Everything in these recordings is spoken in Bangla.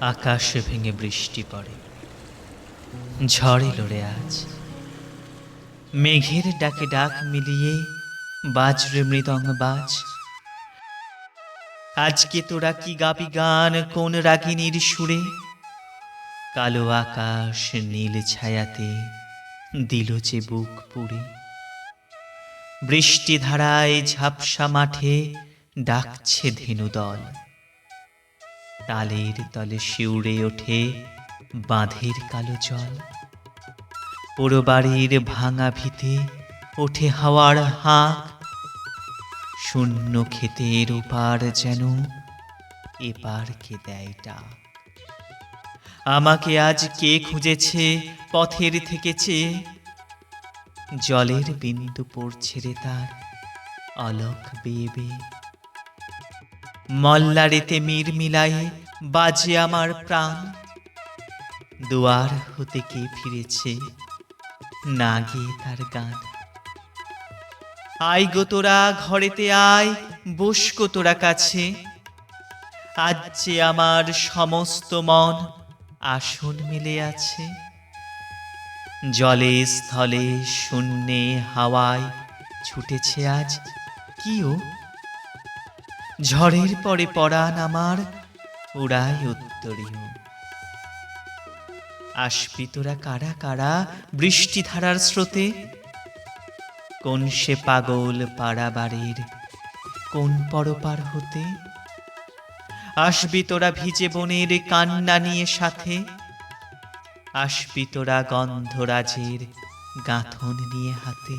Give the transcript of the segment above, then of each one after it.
আকাশ ভেঙে বৃষ্টি পড়ে। ঝড় রে আজ। মেঘের ডাকে ডাক মিলিয়ে বাজরে মৃদঙ্গ বাজ। আজকে তোরা কি গাবি গান কোন রাগিনীর সুরে? কালো আকাশ নীল ছায়াতে দিল যে বুক পুড়ে। বৃষ্টি ধারায় ঝাপসা মাঠে ডাকছে ধেনু দল। তালের তলে শিউড়ে ওঠে বাঁধের কালো জল। পুরো বাড়ির ভাঙা ভিতে ওঠে হাওয়ার হাঁক। শূন্য ক্ষেতের ওপার যেন এপার কে দেয় ডাক। আমাকে আজ কে খুঁজেছে, পথের থেকে চেয়ে জলের বিন্দু পড়ছে রে তার, অলক বেয়ে বেয়ে মল্লারেতে মির মিলায়ে বাজে আমার প্রাণ। দুয়ার হতে কে ফিরেছে? না গিয়ে তার গান। আয় গো তোরা, ঘরেতে আয়, বস গো তোরা কাছে। আজ যে আমার সমস্ত মন আসন মিলে আছে। জলে স্থলে শূন্যে হাওয়ায় ছুটেছে আজ। কিও ঝড়ের পরে পরাণ আমার, উড়াই উত্তরীয় আসবি তোরা কারা কারা বৃষ্টি ধারার স্রোতে? কোন সে পাগল পাড়া বাড়ির, কোন পরপার হতে? আসবি তোরা ভিজে বনের কান্না নিয়ে সাথে। আসবি তোরা গন্ধরাজের গাঁথন নিয়ে হাতে।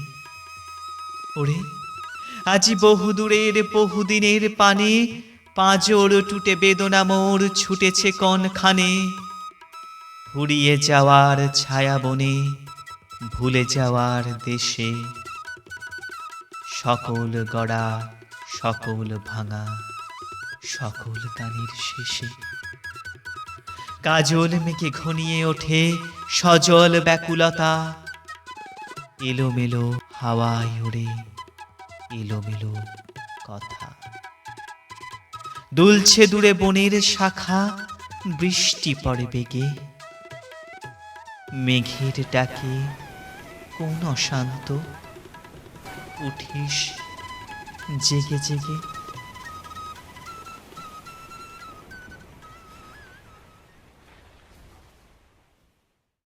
ওরে আজি বহুদূরের, বহুদিনের পানে। পাঁজর টুটে বেদনা মোর, ছুটেছে কনখানে। ফুরিয়ে যাওয়ার ছায়া বনে, ভুলে যাওয়ার দেশে। সকল গড়া, সকল ভাঙা, সকল গানের শেষে। কাজল মেঘে ঘনিয়ে ওঠে সজল ব্যাকুলতা। এলোমেলো হাওয়ায় ওড়ে। এলোমেলো কথা। দুলছে দূরে বনের শাখা, বৃষ্টি পড়ে বেগে। মেঘের ডাকে কোন অশান্ত উঠিস জেগে জেগে